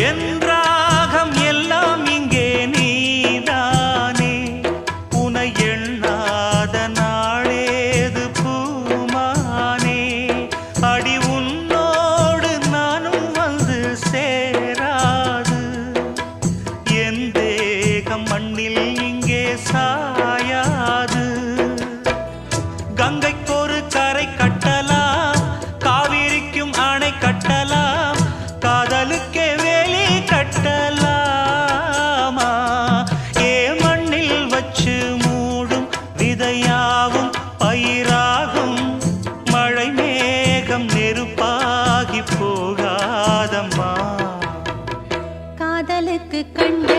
என்றாகம் எல்லாம் இங்கே நீதானே. உனை எண்ணாத நாளேது பூமானே. அடி உன்னோடு நானும் வந்து சேராது. என் தேகம் மண்ணில் இங்கே சாய் நெருப்பாகி போகாதம்மா. காதலுக்கு கண்டே